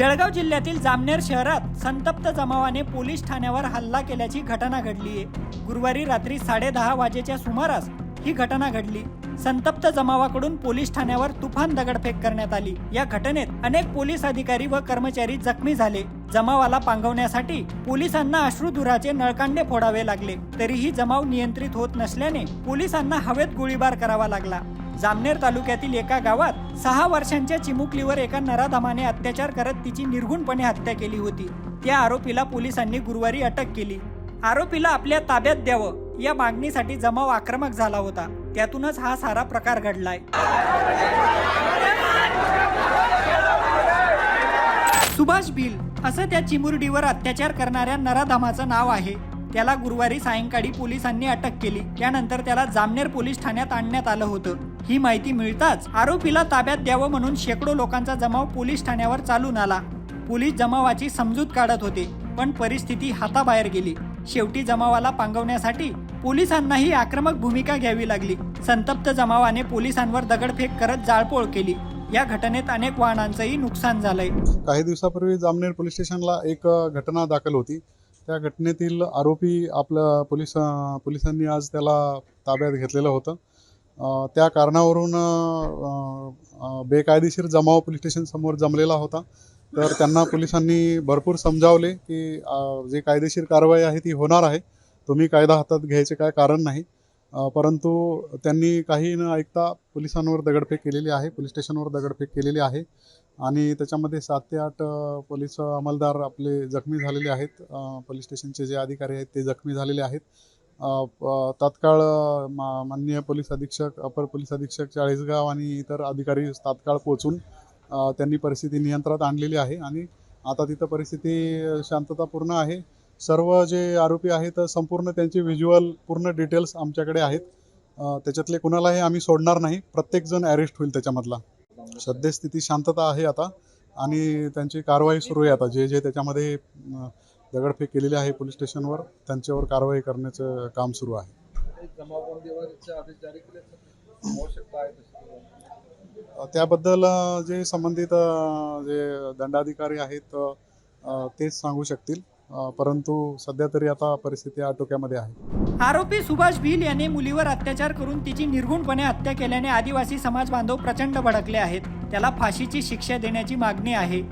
जळगाव जिल्ह्यातील जामनेर शहरात संतप्त जमावाने पोलीस ठाण्यावर हल्ला केल्याची घटना घडली. आहे गुरुवारी रात्री साडेदहा वाजेच्या सुमारास ही घटना घडली. संतप्त जमावाकडून पोलीस ठाण्यावर तुफान दगडफेक करण्यात आली. या घटनेत अनेक पोलीस अधिकारी व कर्मचारी जखमी झाले. जमावाला पांगवण्यासाठी पोलिसांना अश्रुधुराचे नळकांडे फोडावे लागले. तरीही जमाव नियंत्रित होत नसल्याने पोलिसांना हवेत गोळीबार करावा लागला. जामनेर तालुक्यातील एका गावात सहा वर्षांच्या चिमुकलीवर एका नराधमाने अत्याचार करत तिची निर्घुणपणे हत्या केली होती. त्या आरोपीला पोलिसांनी गुरुवारी अटक केली. आरोपीला आपल्या ताब्यात द्यावं या मागणीसाठी जमाव आक्रमक झाला होता. त्यातूनच हा सारा प्रकार घडलाय. सुभाष भिल असं त्या चिमुरडीवर अत्याचार करणाऱ्या नराधामाचं नाव आहे. त्याला गुरुवारी सायंकाळी पोलिसांनी अटक केली. त्यानंतर त्याला जामनेर पोलीस ठाण्यात आणण्यात आलं होतं. ही माहिती मिळताच आरोपीला ताब्यात द्यावं म्हणून शेकडो लोकांचा जमाव पोलीस ठाण्यावर चालून आला. पोलीस जमावाची समजूत काढत होते पण परिस्थिती हाताबाहेर गेली. शेवटी जमावाला पांगवण्यासाठी पोलिसांनाही आक्रमक भूमिका घ्यावी लागली. संतप्त जमावाने पोलिसांवर दगडफेक करत जाळपोळ केली. या घटनेत अनेक वाहनांचंही नुकसान झालंय. काही दिवसापूर्वी जामनेर पोलीस स्टेशनला एक घटना दाखल होती. त्या घटनेतील आरोपी आपल्या पोलीस पोलिसांनी आज त्याला ताब्यात घेतलेलं होतं. त्या कारणावरून बेकायदेशीर जमाव पोलीस स्टेशनसमोर जमलेला होता. तर त्यांना पोलिसांनी भरपूर समजावले की जे कायदेशीर कारवाई आहे ती होणार आहे. तुम्ही कायदा हातात घ्यायचे काय कारण नाही. परंतु त्यांनी काही न ऐकता पोलिसांवर दगडफेक केलेली आहे पोलीस स्टेशनवर दगडफेक केलेली आहे आणि त्याच्यामध्ये सात ते आठ पोलीस अंमलदार आपले जखमी झालेले आहेत. पोलीस स्टेशनचे जे अधिकारी आहेत ते जखमी झालेले आहेत. तात्काळ मा- माननीय पोलीस अधीक्षक अपर पोलीस अधीक्षक चाळीसगाव आणि इतर अधिकारी तात्काळ पोचून त्यांनी परिस्थिती नियंत्रणात आणलेली आहे आणि आता तिथं परिस्थिती शांततापूर्ण आहे. सर्व जे आरोपी आहेत संपूर्ण त्यांचे व्हिज्युअल पूर्ण डिटेल्स आमच्याकडे आहेत. त्याच्यातले कुणालाही आम्ही सोडणार नाही. प्रत्येकजण अरेस्ट होईल त्याच्यामधला. सद्यस्थिती शांतता आहे आता. आणि त्यांची कारवाई सुरू आहे आता. जे जे त्याच्यामध्ये दगडफेक केलेली आहे पोलीस स्टेशनवर त्यांच्यावर कारवाई करण्याचं काम सुरू आहे. त्याबद्दल जे संबंधित जे दंडाधिकारी आहेत तेच सांगू शकतील. परंतु सध्या तरी आता परिस्थिती आटोक्यामध्ये आहे. आरोपी सुभाष भिल याने मुलीवर अत्याचार करून तिची निर्घुणपणे हत्या केल्याने आदिवासी समाज बांधव प्रचंड भडकले आहेत. त्याला फाशीची शिक्षा देण्याची मागणी आहे.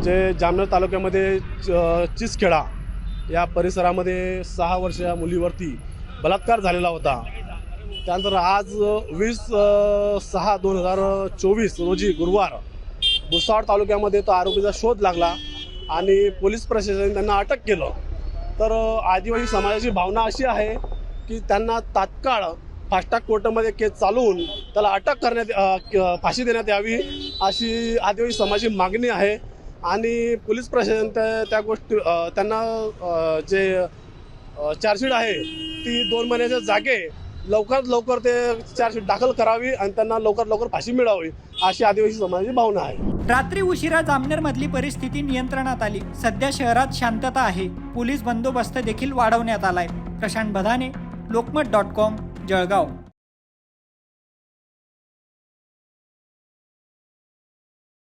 जे जामनेर तालुक्यामध्ये च- चिचखेडा या परिसरामध्ये सहा वर्षाच्या मुलीवरती बलात्कार झालेला होता. त्यानंतर आज वीस अ, सहा दोन हजार चोवीस रोजी गुरुवार भुसावळ तालुक्यामध्ये तो आरोपीचा शोध लागला. आणि पोलीस प्रशासन त्यांना अटक केलं. तर आदिवासी समाजाची भावना अशी आहे की त्यांना तात्काळ फास्टॅग कोर्टामध्ये केस चालवून त्याला अटक करण्यात फाशी देण्यात यावी अशी आदिवासी समाजाची मागणी आहे. आणि पोलीस प्रशासन त्या त्या गोष्टी त्यांना जे चार्जशीट आहे ती दोन महिन्याच्या जागे लवकरात लवकर ते चार्जशीट दाखल करावी आणि त्यांना लवकरात लवकर फाशी मिळावी अशी आदिवासी समाजाची भावना आहे. रात्री उशिरा जामनेर मधली परिस्थिती नियंत्रणात आली. सध्या शहरात शांतता आहे. पोलीस बंदोबस्त देखील वाढवण्यात आलाय. प्रशांत बधाने लोकमत डॉट कॉम जळगाव.